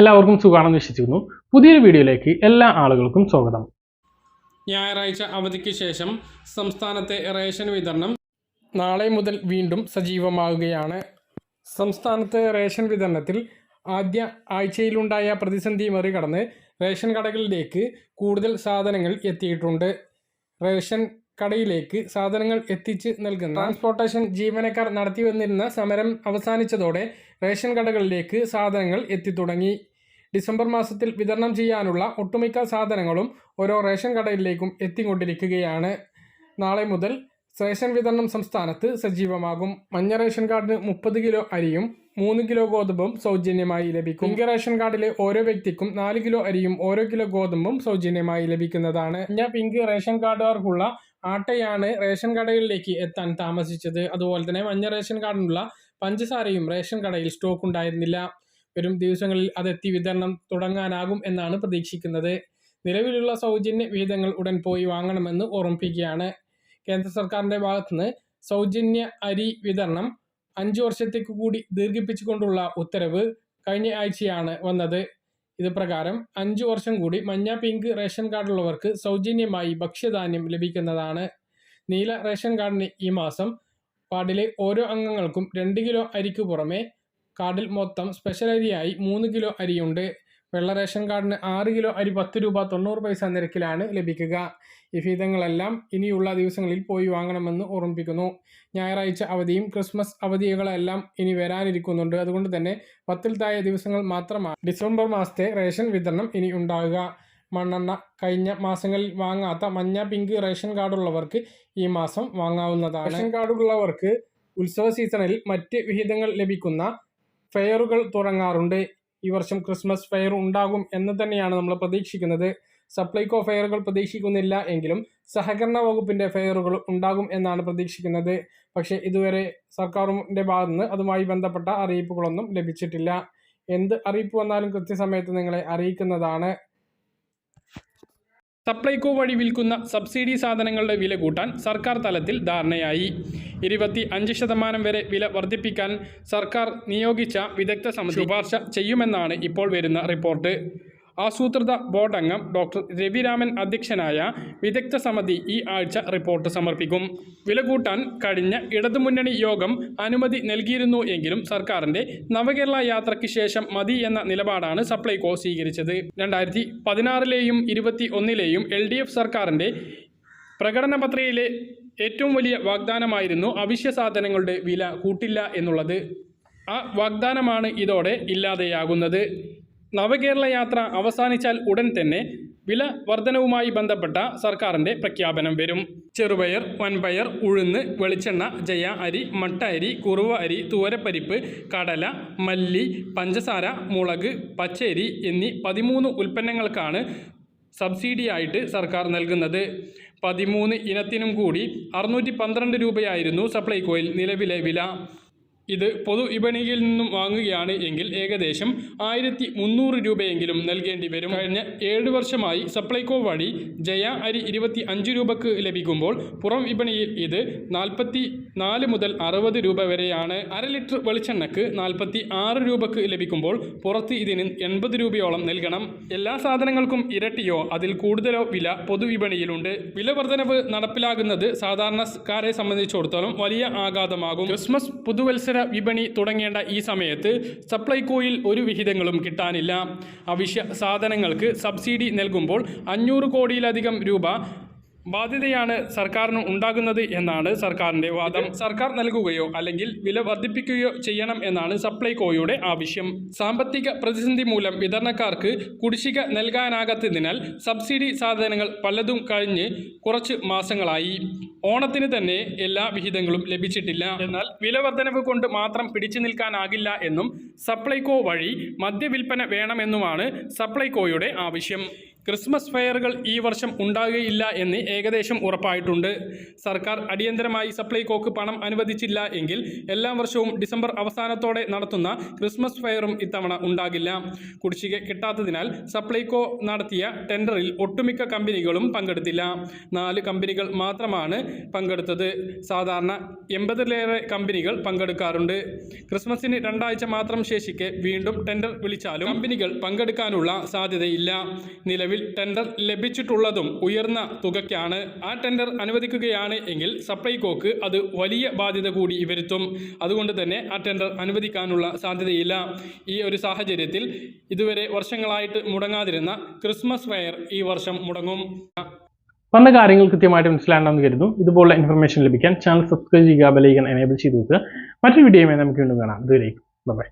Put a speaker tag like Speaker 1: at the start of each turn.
Speaker 1: എല്ലാവർക്കും സുഖമാണെന്ന് വിശ്വസിക്കുന്നു. പുതിയൊരു വീഡിയോയിലേക്ക് എല്ലാ ആളുകൾക്കും സ്വാഗതം.
Speaker 2: ഞായറാഴ്ച അവധിക്ക് ശേഷം സംസ്ഥാനത്തെ റേഷൻ വിതരണം നാളെ മുതൽ വീണ്ടും സജീവമാവുകയാണ്. സംസ്ഥാനത്തെ റേഷൻ വിതരണത്തിൽ ആദ്യ ആഴ്ചയിലുണ്ടായ പ്രതിസന്ധി മറികടന്ന് റേഷൻ കടകളിലേക്ക് കൂടുതൽ സാധനങ്ങൾ എത്തിയിട്ടുണ്ട്. റേഷൻ കടയിലേക്ക് സാധനങ്ങൾ എത്തിച്ച് നൽകുന്ന ട്രാൻസ്പോർട്ടേഷൻ ജീവനക്കാർ നടത്തി വന്നിരുന്ന സമരം അവസാനിച്ചതോടെ റേഷൻ കടകളിലേക്ക് സാധനങ്ങൾ എത്തിത്തുടങ്ങി. ഡിസംബർ മാസത്തിൽ വിതരണം ചെയ്യാനുള്ള ഒട്ടുമിക്ക സാധനങ്ങളും ഓരോ റേഷൻ കടയിലേക്കും എത്തിക്കൊണ്ടിരിക്കുകയാണ്. നാളെ മുതൽ റേഷൻ വിതരണം സംസ്ഥാനത്ത് സജീവമാകും. മഞ്ഞ റേഷൻ കാർഡിന് മുപ്പത് കിലോ അരിയും മൂന്ന് കിലോ ഗോതമ്പും സൗജന്യമായി ലഭിക്കും. പിങ്ക് റേഷൻ കാർഡിലെ ഓരോ വ്യക്തിക്കും നാല് കിലോ അരിയും ഓരോ കിലോ ഗോതമ്പും സൗജന്യമായി ലഭിക്കുന്നതാണ്. മഞ്ഞ പിങ്ക് റേഷൻ കാർഡുകാർക്കുള്ള ആട്ടയാണ് റേഷൻ കടകളിലേക്ക് എത്താൻ താമസിച്ചത്. അതുപോലെ തന്നെ മഞ്ഞ റേഷൻ കാർഡിനുള്ള പഞ്ചസാരയും റേഷൻ കടയിൽ സ്റ്റോക്ക് ഉണ്ടായിരുന്നില്ല. വരും ദിവസങ്ങളിൽ അതെത്തി വിതരണം തുടങ്ങാനാകും എന്നാണ് പ്രതീക്ഷിക്കുന്നത്. നിലവിലുള്ള സൗജന്യ വിഹിതങ്ങൾ ഉടൻ പോയി വാങ്ങണമെന്ന് ഓർമ്മിപ്പിക്കുകയാണ്. കേന്ദ്ര സർക്കാരിന്റെ ഭാഗത്തുനിന്ന് സൗജന്യ അരി വിതരണം അഞ്ച് വർഷത്തേക്ക് കൂടി ദീർഘിപ്പിച്ചുകൊണ്ടുള്ള ഉത്തരവ് കഴിഞ്ഞ ആഴ്ചയാണ് വന്നത്. ഇത് പ്രകാരം അഞ്ചു വർഷം കൂടി മഞ്ഞ പിങ്ക് റേഷൻ കാർഡുള്ളവർക്ക് സൗജന്യമായി ഭക്ഷ്യധാന്യം ലഭിക്കുന്നതാണ്. നീല റേഷൻ കാർഡിന് ഈ മാസം വാർഡിലെ ഓരോ അംഗങ്ങൾക്കും രണ്ട് കിലോ അരിക്ക് പുറമെ കാർഡിൽ മൊത്തം സ്പെഷ്യൽ അരിയായി മൂന്ന് കിലോ അരിയുണ്ട്. വെള്ള റേഷൻ കാർഡിന് ആറ് കിലോ അരി പത്ത് രൂപ തൊണ്ണൂറ് പൈസ നിരക്കിലാണ് ലഭിക്കുക. ഈ ഫീതങ്ങളെല്ലാം ഇനിയുള്ള ദിവസങ്ങളിൽ പോയി വാങ്ങണമെന്ന് ഓർമ്മിപ്പിക്കുന്നു. ഞായറാഴ്ച അവധിയും ക്രിസ്മസ് അവധികളെല്ലാം ഇനി വരാനിരിക്കുന്നുണ്ട്. അതുകൊണ്ട് തന്നെ പത്തിൽ താഴെ ദിവസങ്ങൾ മാത്രമാണ് ഡിസംബർ മാസത്തെ റേഷൻ വിതരണം ഇനി ഉണ്ടാകുക. മണ്ണെണ്ണ കഴിഞ്ഞ മാസങ്ങളിൽ വാങ്ങാത്ത മഞ്ഞ പിങ്ക് റേഷൻ കാർഡുള്ളവർക്ക് ഈ മാസം വാങ്ങാവുന്നതാണ്. റേഷൻ കാർഡുള്ളവർക്ക് ഉത്സവ സീസണിൽ മറ്റ് വിഹിതങ്ങൾ ലഭിക്കുന്ന ഫെയറുകൾ തുടങ്ങാറുണ്ട്. ഈ വർഷം ക്രിസ്മസ് ഫെയർ ഉണ്ടാകും എന്ന് തന്നെയാണ് നമ്മൾ പ്രതീക്ഷിക്കുന്നത്. സപ്ലൈകോ ഫെയറുകൾ പ്രതീക്ഷിക്കുന്നില്ല എങ്കിലും സഹകരണ വകുപ്പിന്റെ ഫെയറുകൾ ഉണ്ടാകും എന്നാണ് പ്രതീക്ഷിക്കുന്നത്. പക്ഷേ ഇതുവരെ സർക്കാരിന്റെ ഭാഗത്തു നിന്ന് അതുമായി ബന്ധപ്പെട്ട അറിയിപ്പുകളൊന്നും ലഭിച്ചിട്ടില്ല. എന്ത് അറിയിപ്പ് വന്നാലും കൃത്യസമയത്ത് നിങ്ങളെ അറിയിക്കുന്നതാണ്. സപ്ലൈകോ വഴി വിൽക്കുന്ന സബ്സിഡി സാധനങ്ങളുടെ വില കൂട്ടാൻ സർക്കാർ തലത്തിൽ ധാരണയായി. ഇരുപത്തി അഞ്ച് ശതമാനം വരെ വില വർദ്ധിപ്പിക്കാൻ സർക്കാർ നിയോഗിച്ച വിദഗ്ധ സമിതി ശുപാർശ ചെയ്യുമെന്നാണ് ഇപ്പോൾ വരുന്ന റിപ്പോർട്ട്. ആസൂത്രിത ബോർഡ് അംഗം ഡോക്ടർ രവിരാമൻ അധ്യക്ഷനായ വിദഗ്ധ സമിതി ഈ ആഴ്ച റിപ്പോർട്ട് സമർപ്പിക്കും. വില കൂട്ടാൻ കഴിഞ്ഞ ഇടതുമുന്നണി യോഗം അനുമതി നൽകിയിരുന്നു എങ്കിലും സർക്കാരിന്റെ നവകേരള യാത്രയ്ക്ക് ശേഷം മതി എന്ന നിലപാടാണ് സപ്ലൈകോ സ്വീകരിച്ചത്. രണ്ടായിരത്തി പതിനാറിലെയും ഇരുപത്തി ഒന്നിലെയും എൽ ഡി എഫ് സർക്കാരിന്റെ പ്രകടനപത്രയിലെ ഏറ്റവും വലിയ വാഗ്ദാനമായിരുന്നു അവശ്യ സാധനങ്ങളുടെ വില കൂട്ടില്ല എന്നുള്ളത്. ആ വാഗ്ദാനമാണ് ഇതോടെ ഇല്ലാതെയാകുന്നത്. നവകേരള യാത്ര അവസാനിച്ചാൽ ഉടൻ തന്നെ വില വർധനവുമായി ബന്ധപ്പെട്ട സർക്കാരിന്റെ പ്രഖ്യാപനം വരും. ചെറുപയർ വൻപയർ ഉഴുന്ന് വെളിച്ചെണ്ണ ജയ അരി മട്ട അരി കുറുവ അരി തുവരപ്പരിപ്പ് കടല മല്ലി പഞ്ചസാര മുളക് പച്ചരി എന്നീ പതിമൂന്ന് ഉൽപ്പന്നങ്ങൾക്കാണ് സബ്സിഡിയായിട്ട് സർക്കാർ നൽകുന്നത്. പതിമൂന്ന് ഇനത്തിനും കൂടി അറുന്നൂറ്റി പന്ത്രണ്ട് രൂപയായിരുന്നു സപ്ലൈകോയിൽ നിലവിലെ വില. ഇത് പൊതു വിപണിയിൽ നിന്നും വാങ്ങുകയാണ് എങ്കിൽ ഏകദേശം ആയിരത്തി മുന്നൂറ് രൂപയെങ്കിലും നൽകേണ്ടി വരും. കഴിഞ്ഞ ഏഴ് വർഷമായി സപ്ലൈകോ വഴി ജയ അരി ഇരുപത്തി അഞ്ച് രൂപക്ക് ലഭിക്കുമ്പോൾ പുറം വിപണിയിൽ ഇത് നാൽപ്പത്തി നാല് മുതൽ അറുപത് രൂപ വരെയാണ്. അര ലിറ്റർ വെളിച്ചെണ്ണക്ക് നാൽപ്പത്തി ആറ് രൂപക്ക് ലഭിക്കുമ്പോൾ പുറത്ത് ഇതിന് എൺപത് രൂപയോളം നൽകണം. എല്ലാ സാധനങ്ങൾക്കും ഇരട്ടിയോ അതിൽ കൂടുതലോ വില പൊതുവിപണിയിലുണ്ട് വില വർധനവ് നടപ്പിലാകുന്നത് സാധാരണക്കാരെ സംബന്ധിച്ചിടത്തോളം വലിയ ആഘാതമാകും. ക്രിസ്മസ് പുതുവത്സര വിപണി തുടങ്ങേണ്ട ഈ സമയത്ത് സപ്ലൈകോയിൽ ഒരു വിഹിതങ്ങളും കിട്ടാനില്ല. അവശ്യ സാധനങ്ങൾക്ക് സബ്സിഡി നൽകുമ്പോൾ അഞ്ഞൂറ് കോടിയിലധികം രൂപ ബാധ്യതയാണ് സർക്കാരിന് ഉണ്ടാകുന്നത് എന്നാണ് സർക്കാരിന്റെ വാദം. സർക്കാർ നൽകുകയോ അല്ലെങ്കിൽ വില വർദ്ധിപ്പിക്കുകയോ ചെയ്യണം എന്നാണ് സപ്ലൈകോയുടെ ആവശ്യം. സാമ്പത്തിക പ്രതിസന്ധി മൂലം വിതരണക്കാർക്ക് കുടിശ്ശിക നൽകാനാകാത്തതിനാൽ സബ്സിഡി സാധനങ്ങൾ പലതും കഴിഞ്ഞ് കുറച്ച് മാസങ്ങളായി. ഓണത്തിന് തന്നെ എല്ലാ വിഹിതങ്ങളും ലഭിച്ചിട്ടില്ല. എന്നാൽ വില വർധനവ് കൊണ്ട് മാത്രം പിടിച്ചു നിൽക്കാനാകില്ല എന്നും സപ്ലൈകോ വഴി മദ്യവിൽപ്പന വേണമെന്നുമാണ് സപ്ലൈകോയുടെ ആവശ്യം. ക്രിസ്മസ് ഫെയറുകൾ ഈ വർഷം ഉണ്ടാകുകയില്ല എന്ന് ഏകദേശം ഉറപ്പായിട്ടുണ്ട്. സർക്കാർ അടിയന്തരമായി സപ്ലൈകോക്ക് പണം അനുവദിച്ചില്ല എങ്കിൽ എല്ലാ വർഷവും ഡിസംബർ അവസാനത്തോടെ നടത്തുന്ന ക്രിസ്മസ് ഫെയറും ഇത്തവണ ഉണ്ടാകില്ല. കുടിശ്ശിക കിട്ടാത്തതിനാൽ സപ്ലൈകോ നടത്തിയ ടെൻഡറിൽ ഒട്ടുമിക്ക കമ്പനികളും പങ്കെടുത്തില്ല. നാല് കമ്പനികൾ മാത്രമാണ് പങ്കെടുത്തത്. സാധാരണ എൺപതിലേറെ കമ്പനികൾ പങ്കെടുക്കാറുണ്ട്. ക്രിസ്മസിന് രണ്ടാഴ്ച മാത്രം ശേഷിക്കെ വീണ്ടും ടെൻഡർ വിളിച്ചാലും കമ്പനികൾ പങ്കെടുക്കാനുള്ള സാധ്യതയില്ല. നിലവിൽ ടെൻഡർ ലഭിച്ചിട്ടുള്ളതും ഉയർന്ന തുകയ്ക്കാണ്. ആ ടെൻഡർ അനുവദിക്കുകയാണ് എങ്കിൽ സപ്ലൈകോക്ക് അത് വലിയ ബാധ്യത കൂടി വരുത്തും. അതുകൊണ്ട് തന്നെ ആ ടെൻഡർ അനുവദിക്കാനുള്ള സാധ്യതയില്ല. ഈ ഒരു സാഹചര്യത്തിൽ ഇതുവരെ വർഷങ്ങളായിട്ട് മുടങ്ങാതിരുന്ന ക്രിസ്മസ് ഫെയർ ഈ വർഷം മുടങ്ങും.
Speaker 1: പറഞ്ഞ കാര്യങ്ങൾ കൃത്യമായിട്ട് മനസ്സിലാണെന്ന് കരുതുന്നു. ഇതുപോലുള്ള ഇൻഫർമേഷൻ ലഭിക്കാൻ ചാനൽ സബ്സ്ക്രൈബ് ചെയ്യുക ബെലൈക്കൻ എനേബിൾ ചെയ്ത് വെക്കുക. മറ്റൊരു വീഡിയോയുമായി നമുക്ക് വീണ്ടും കാണാം. ഇതുവരെ ബൈ